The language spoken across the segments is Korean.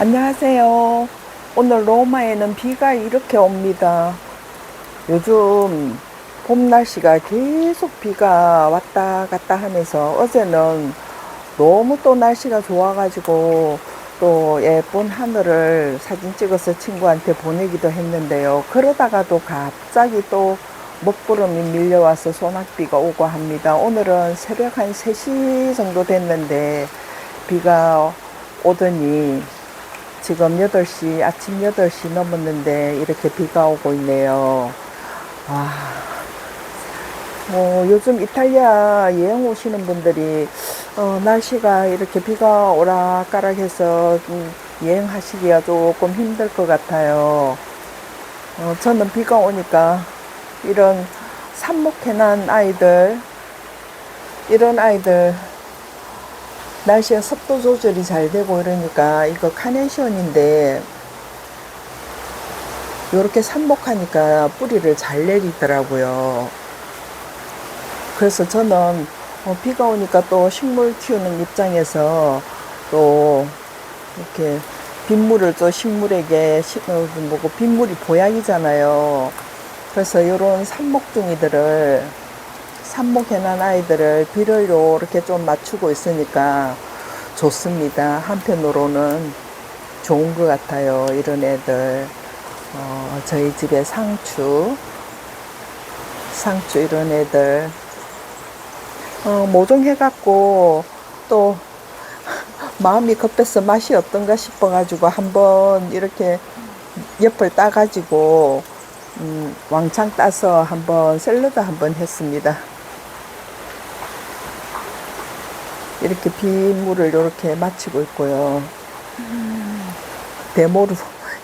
안녕하세요. 오늘 로마에는 비가 이렇게 옵니다. 요즘 봄 날씨가 계속 비가 왔다 갔다 하면서 어제는 너무 또 날씨가 좋아가지고 또 예쁜 하늘을 사진 찍어서 친구한테 보내기도 했는데요. 그러다가도 갑자기 또 먹구름이 밀려와서 소낙비가 오고 합니다. 오늘은 새벽 한 3시 정도 됐는데 비가 오더니 지금 8시, 아침 8시 넘었는데 이렇게 비가 오고 있네요. 와, 뭐 요즘 이탈리아 여행 오시는 분들이 어, 날씨가 이렇게 비가 오락가락 해서 음, 여행하시기가 조금 힘들 것 같아요. 어, 저는 비가 오니까 이런 삽목해난 아이들, 이런 아이들 날씨에 습도 조절이 잘 되고 이러니까 이거 카네이션인데 이렇게 삽목하니까 뿌리를 잘 내리더라고요. 그래서 저는 어, 비가 오니까 또 식물 키우는 입장에서 또 이렇게 빗물을 또 식물에게 시- 어, 뭐고 빗물이 보약이잖아요. 그래서 이런 삽목둥이들을 삽목해난 아이들을 비를 이렇게 좀 맞추고 있으니까 좋습니다. 한편으로는 좋은 것 같아요. 이런 애들. 어, 저희 집에 상추, 상추 이런 애들. 어, 모종해갖고 또 마음이 급해서 맛이 어떤가 싶어가지고 한번 이렇게 옆을 따가지고 음, 왕창 따서 한번 샐러드 한번 했습니다. 이렇게 빗물을 이렇게 맞히고 있고요. 데모로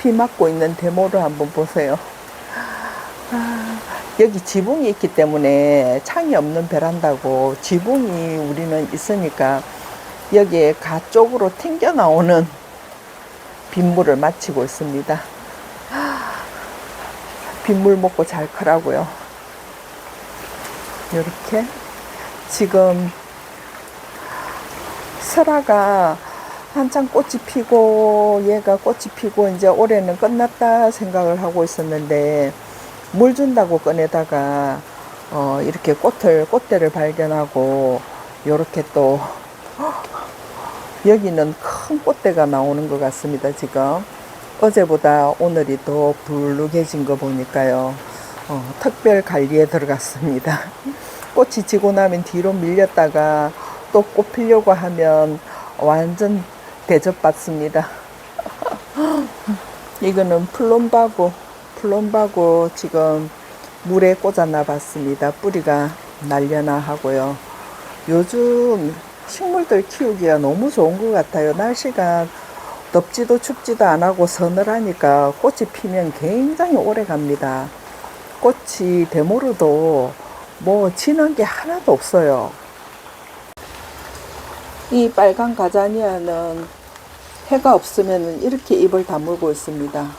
비 맞고 있는 데모를 한번 보세요. 아, 여기 지붕이 있기 때문에 창이 없는 베란다고 지붕이 우리는 있으니까 여기에 가 쪽으로 튕겨 나오는 빗물을 맞히고 있습니다. 빗물 먹고 잘 크라고요. 이렇게 지금 설아가 한창 꽃이 피고 얘가 꽃이 피고 이제 올해는 끝났다 생각을 하고 있었는데 물 준다고 꺼내다가 어 이렇게 꽃을 꽃대를 발견하고 요렇게 또 여기는 큰 꽃대가 나오는 것 같습니다 지금. 어제보다 오늘이 더 붉게진 거 보니까요. 어, 특별 관리에 들어갔습니다. 꽃이 지고 나면 뒤로 밀렸다가 또꽃 피려고 하면 완전 대접받습니다. 이거는 플롬바고, 플롬바고 지금 물에 꽂아놔 봤습니다. 뿌리가 날려나 하고요. 요즘 식물들 키우기가 너무 좋은 것 같아요. 날씨가 덥지도 춥지도 안 하고 서늘하니까 꽃이 피면 굉장히 오래 갑니다. 꽃이 데모르도 뭐 지는 게 하나도 없어요. 이 빨간 가자니아는 해가 없으면 이렇게 잎을 다물고 있습니다.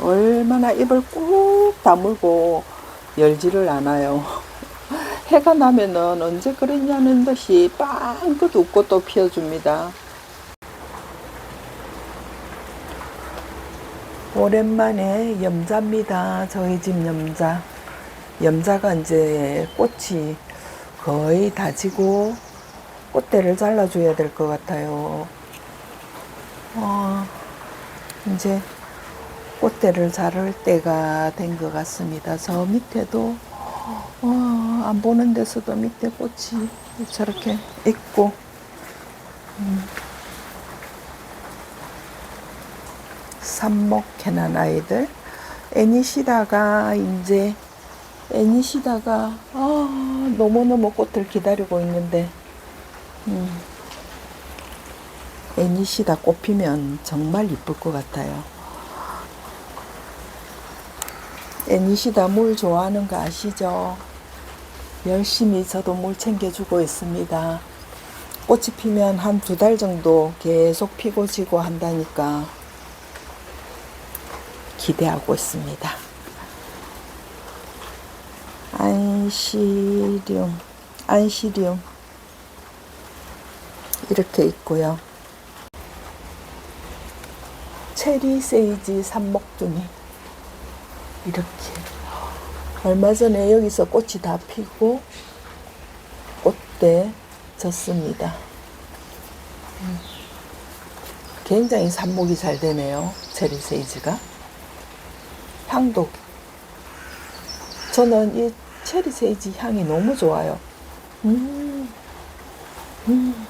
얼마나 잎을 꾹 다물고 열지를 않아요. 해가 나면은 언제 그랬냐는 듯이 빵긋 웃고 또 피어줍니다. 오랜만에 염자입니다. 저희 집 염자. 염자가 이제 꽃이 거의 다 지고 꽃대를 잘라줘야 될 것 같아요. 어, 이제 꽃대를 자를 때가 된 것 같습니다. 저 밑에도 어, 안 보는 데서도 밑에 꽃이 저렇게 있고 음. 삽목 해난 아이들 애니시다가 이제 애니시다가 아, 너무너무 꽃을 기다리고 있는데 음. 애니시다 꽃피면 정말 이쁠 것 같아요. 애니시다 물 좋아하는 거 아시죠? 열심히 저도 물 챙겨주고 있습니다. 꽃이 피면 한 두 달 정도 계속 피고 지고 한다니까 기대하고 있습니다. 안시륨, 안시륨. 이렇게 있고요. 체리 세이지 삽목둥이 이렇게 얼마 전에 여기서 꽃이 다 피고 꽃대 졌습니다. 음. 굉장히 삽목이 잘 되네요. 체리 세이지가. 향도 저는 이 체리 세이지 향이 너무 좋아요. 음. 음.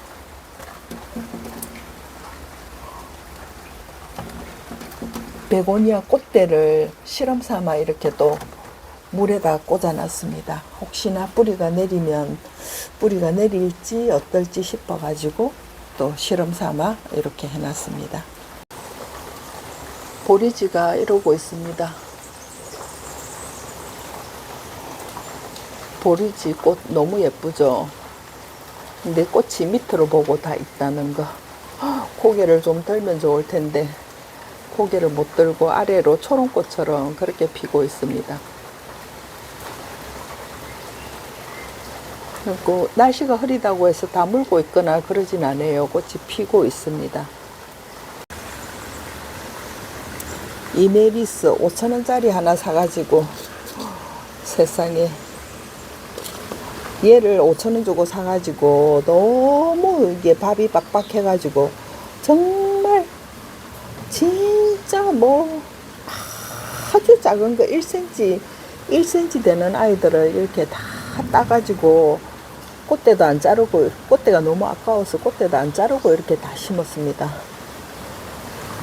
베고니아 꽃대를 실험 삼아 이렇게 또 물에다 꽂아놨습니다. 혹시나 뿌리가 내리면 뿌리가 내릴지 어떨지 싶어가지고 또 실험 삼아 이렇게 해놨습니다. 보리지가 이러고 있습니다. 보리지 꽃 너무 예쁘죠? 근데 꽃이 밑으로 보고 다 있다는 거. 고개를 좀 들면 좋을 텐데 고개를 못 들고 아래로 초롱꽃처럼 그렇게 피고 있습니다. 그리고 날씨가 흐리다고 해서 다 물고 있거나 그러진 않아요. 꽃이 피고 있습니다. 이메리스 5천원짜리 하나 사가지고 세상에 얘를 5천원 주고 사가지고 너무 이게 밥이 빡빡해가지고 정말 진짜 뭐 아주 작은 거 1cm 1cm 되는 아이들을 이렇게 다 따가지고 꽃대도 안 자르고 꽃대가 너무 아까워서 꽃대도 안 자르고 이렇게 다 심었습니다.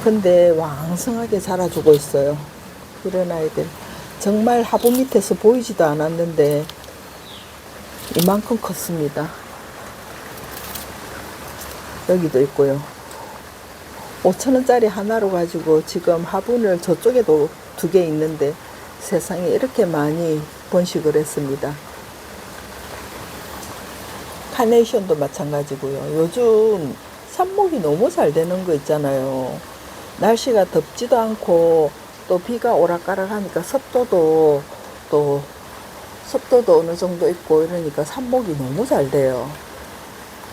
근데 왕성하게 자라주고 있어요. 이런 아이들 정말 화분 밑에서 보이지도 않았는데 이만큼 컸습니다. 여기도 있고요. 5천원짜리 하나로 가지고 지금 화분을 저쪽에도 두 개 있는데 세상에 이렇게 많이 번식을 했습니다. 카네이션도 마찬가지고요. 요즘 삽목이 너무 잘 되는 거 있잖아요. 날씨가 덥지도 않고 또 비가 오락가락 하니까 습도도 또 습도도 어느 정도 있고 이러니까 삽목이 너무 잘 돼요.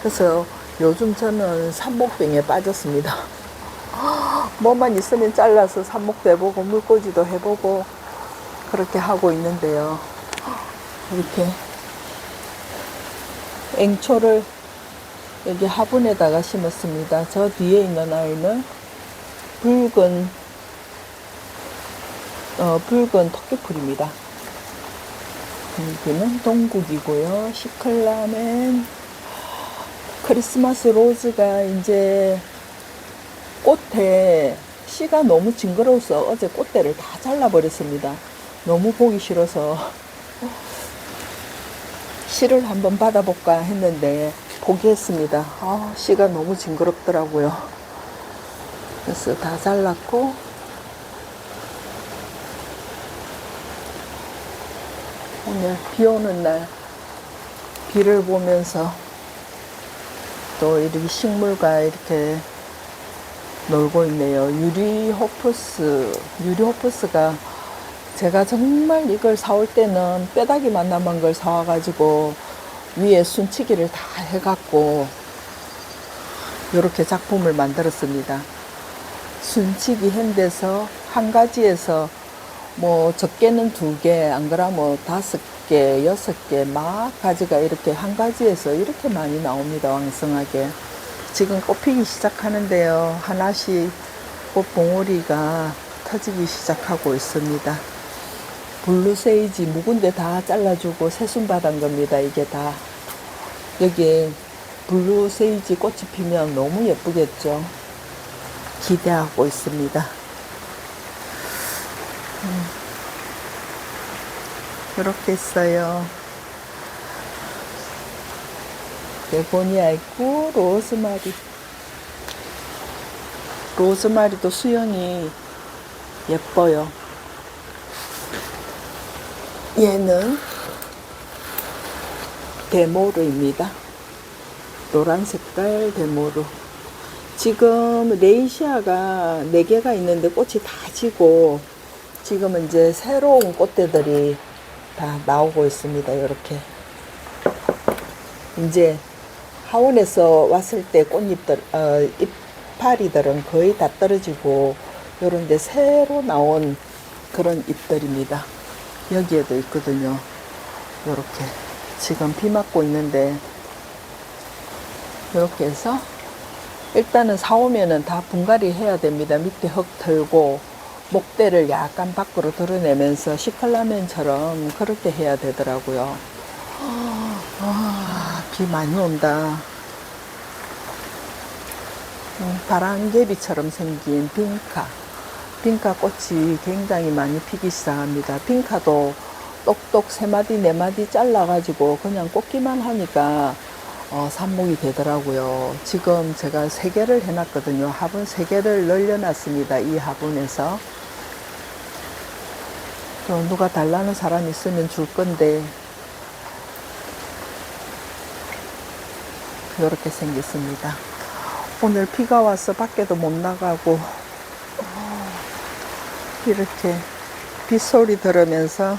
그래서 요즘 저는 삽목병에 빠졌습니다. 뭐만 있으면 잘라서 삽목도 해보고 물꽂이도 해보고 그렇게 하고 있는데요. 이렇게 앵초를 여기 화분에다가 심었습니다. 저 뒤에 있는 아이는 붉은 어, 붉은 토끼풀입니다. 여기는 동국이고요. 시클라멘 크리스마스 로즈가 이제 꽃에 씨가 너무 징그러워서 어제 꽃대를 다 잘라버렸습니다. 너무 보기 싫어서 씨를 한번 받아볼까 했는데 포기했습니다. 아, 씨가 너무 징그럽더라고요. 그래서 다 잘랐고 오늘 비 오는 날 비를 보면서 또 이렇게 식물과 이렇게 놀고 있네요. 유리 호프스, 유리 호프스가 제가 정말 이걸 사올 때는 뼈다귀 만 남은 걸 사와가지고 위에 순치기를 다 해갖고 이렇게 작품을 만들었습니다. 순치기 핸드에서 한 가지에서 뭐 적게는 두 개, 안 그러면 다섯 개, 여섯 개, 막 가지가 이렇게 한 가지에서 이렇게 많이 나옵니다. 왕성하게. 지금 꽃피기 시작하는데요. 하나씩 꽃 봉오리가 터지기 시작하고 있습니다. 블루세이지 묵은데 다 잘라주고 새순 받은 겁니다. 이게 다. 여기 블루세이지 꽃이 피면 너무 예쁘겠죠. 기대하고 있습니다. 음, 이렇게 있어요. 베고니아 있고 로즈마리. 로즈마리도 수영이 예뻐요. 얘는 데모르입니다. 노란 색깔 데모르. 지금 레이시아가 4개가 있는데 꽃이 다 지고 지금은 이제 새로운 꽃대들이 다 나오고 있습니다. 이렇게. 이제 하원에서 왔을 때 꽃잎들, 어, 이파리들은 거의 다 떨어지고 요런 데 새로 나온 그런 잎들입니다. 여기에도 있거든요. 요렇게 지금 비 맞고 있는데 요렇게 해서 일단은 사오면은 다 분갈이 해야 됩니다. 밑에 흙 털고 목대를 약간 밖으로 드러내면서 시클라멘처럼 그렇게 해야 되더라고요. 아, 비 많이 온다. 음, 바람개비처럼 생긴 빈카. 빈카 꽃이 굉장히 많이 피기 시작합니다. 빈카도 똑똑 세 마디 네 마디 잘라가지고 그냥 꽂기만 하니까 어, 삽목이 되더라고요. 지금 제가 세 개를 해놨거든요. 화분 세 개를 널려놨습니다. 이 화분에서. 또 누가 달라는 사람 있으면 줄 건데 이렇게 생겼습니다. 오늘 비가 와서 밖에도 못 나가고 이렇게 빗소리 들으면서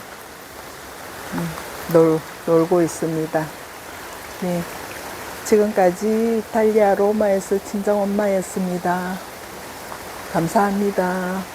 음, 놀, 놀고 있습니다. 네. 지금까지 이탈리아 로마에서 친정 엄마였습니다. 감사합니다.